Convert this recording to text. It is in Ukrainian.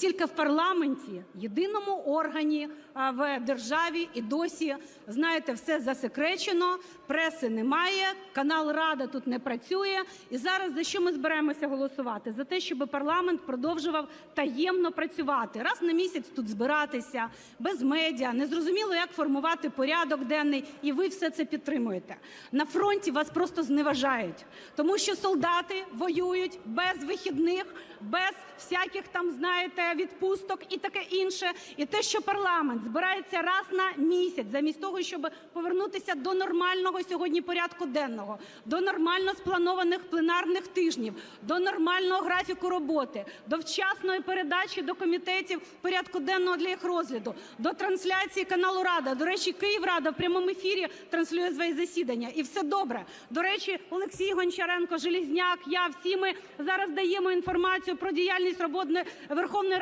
тільки в парламенті, єдиному органі в державі, і досі, знаєте, все засекречено, преси немає, канал Рада тут не працює. І зараз за що ми збираємося голосувати? За те, щоб парламент продовжував таємно працювати, раз на місяць тут збиратися, без медіа, незрозуміло, як формувати порядок денний, і ви все це підтримуєте. На фронті вас просто зневажають, тому що солдати воюють без вихідних, без всяких там, знаєте, відпусток і таке інше. І те, що парламент збирається раз на місяць, замість того, щоб повернутися до нормального сьогодні порядку денного, до нормально спланованих пленарних тижнів, до нормального графіку роботи, до вчасної передачі до комітетів порядку денного для їх розгляду, до трансляції каналу Рада. До речі, Київрада в прямому ефірі транслює свої засідання, і все добре. До речі, Олексій Гончаренко, Желізняк, я всі ми зараз даємо інформацію про діяльність роботи Верховної